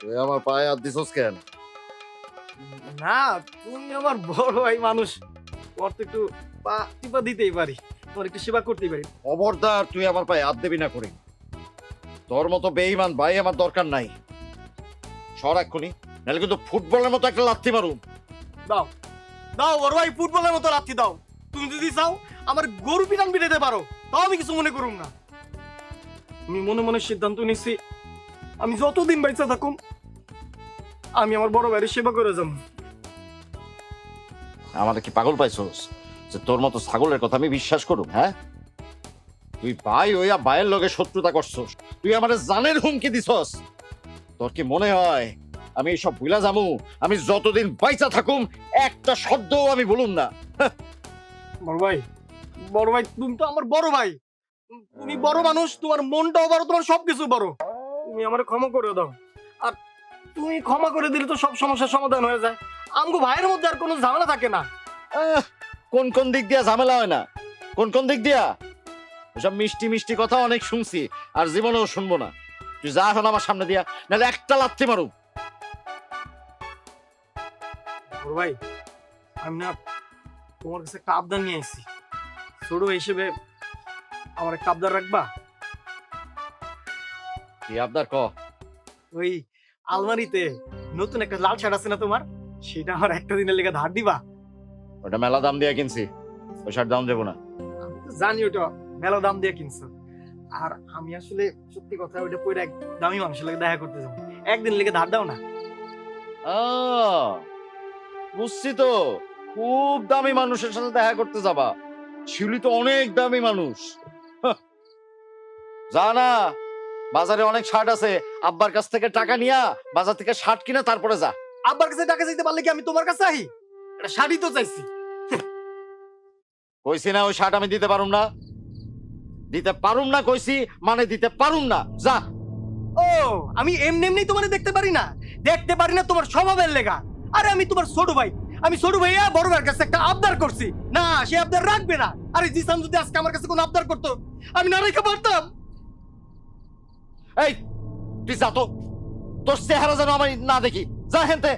তুই আমার পায়ে হাত দিছস কেন? না তুমি আমার বড় ভাই মানুষ। তোমার তো একটু পা টিপা দিতেই পারি। তোমার একটু সেবা করতেই পারি। খবরদার তুই আমার পায়ে হাত দিবি না করে। তোর মতো বেঈমান ভাই আমার দরকার নাই। সর এক্ষুনি নাহলে কিন্তু ফুটবলের মতো একটা লাথি মারুম। দাও। দাও বড় ভাই ফুটবলের মতো লাথি দাও। তুমি যদি চাও আমার গরু পিটান পিটাতে পারো তাও আমি কিছু মনে করুম না। আমি মনে মনে সিদ্ধান্ত নিচ্ছি আমি যতদিন বাইচা থাকুম আমি আমার বড় ভাইয়ের সেবা করে যাব। আমার কি পাগল পাইছস যে তোর মতো ছাগলের কথা আমি বিশ্বাস করুম হ্যাঁ? তুই ভাই ওইয়া ভাইয়ের লগে শত্রুতা করছস তুই আমার জানের হুমকি দিছস। তোর কি মনে হয় আমি এসব ভুলা যামু আমি যতদিন বাইচা থাকুম একটা শব্দও আমি বলুম না। বড় ভাই বড় ভাই তুমি তো আমার বড় ভাই। তুমি বড় মানুষ তোমার মনটাও বড় তোমার সবকিছু বড়। তুমি আমার ক্ষমা করে দাও। আর তুমি ক্ষমা করে দিলে তো সব সমস্যার সমাধান হয়ে যায়। আমগো ভাইয়ের মধ্যে আর কোনো ঝামেলা থাকে না। আহ, কোন কোন দিক দিয়া ঝামেলা হয় না? কোন কোন দিক দিয়া? ওসব মিষ্টি মিষ্টি কথা অনেক শুনছি আর জীবনেও শুনব না। তুই যা এখন আমার সামনে দিয়া নাহলে একটা লাথি মারু বড় ভাই আমি না তোমার কাছে একটা আবদার নিয়ে এসেছি ছোট হিসেবে আমার একটা আবদার রাখবা? কি আবদার ক? ওই আলমারিতে নতুন একটা লাল শার্ট আছে না তোমার? সেটা আমার একটা দিনের লেগে ধার দিবা। ওটা মেলা দাম দিয়া কিনছি। ওই শার্ট দাম দেবো না। আমি তো জানি ওটা মেলা দাম দিয়ে কিনছো। আর আমি আসলে সত্যি কথা ওইটা পরে এক দামি মানুষের লাগে দেখা করতে যাব। একদিন লেগে ধার দাও না। বুঝছি তো। খুব দামি মানুষের সাথে দেখা করতে যাবা। শিউলি তো অনেক দামি মানুষ। হাহ। বাজারে অনেক শার্ট আছে। আব্বার কাছ থেকে টাকা নিয়া বাজার থেকে শার্ট কিনা তারপরে যা। আব্বার কাছে টাকা চাইতে পারলে কি আমি তোমার কাছে আহি? এটা শাড়ি তো চাইছি। কইছি না ওই শার্ট আমি দিতে পারুম না। দিতে পারুম না কইছি মানে দিতে পারুম না। যা। ও আমি এমনি এমনি তোমার দেখতে পারি না। দেখতে পারি না তোমার স্বভাবের লেগা। আরে আমি তোমার ছোট ভাই। আমি ছোট ভাইয়া বড় ভাইয়ের কাছে একটা আবদার করছি। না সে আবদার রাখবে না। আরে জিসান যদি আজকে আমার কাছে কোনো আবদার করতো আমি না রেখে পারতাম। এই তুই যা তো। তোর চেহারা যেন আমি না দেখি। যা হেনতে।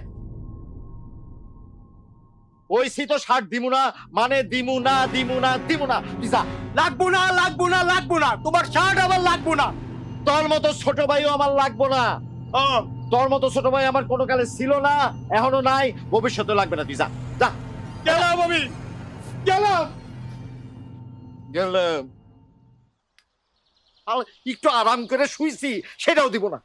ওইসি তো শার্ট দিমু না মানে দিমু না দিমু না দিমু না। তুই যা। লাগবো না লাগবো না লাগবো না। তোমার শার্ট আবার লাগবো না। তোর মতো ছোট ভাইও আমার লাগবো না। ও তোর মতো ছোট ভাই আমার কোনো কালে ছিল না এখনও নাই। ভবিষ্যতে লাগবে না তুই যা। যা। গেলাম আমি। গেলাম। গেলাম। একটু আরাম করে শুইছি সেটাও দিব না।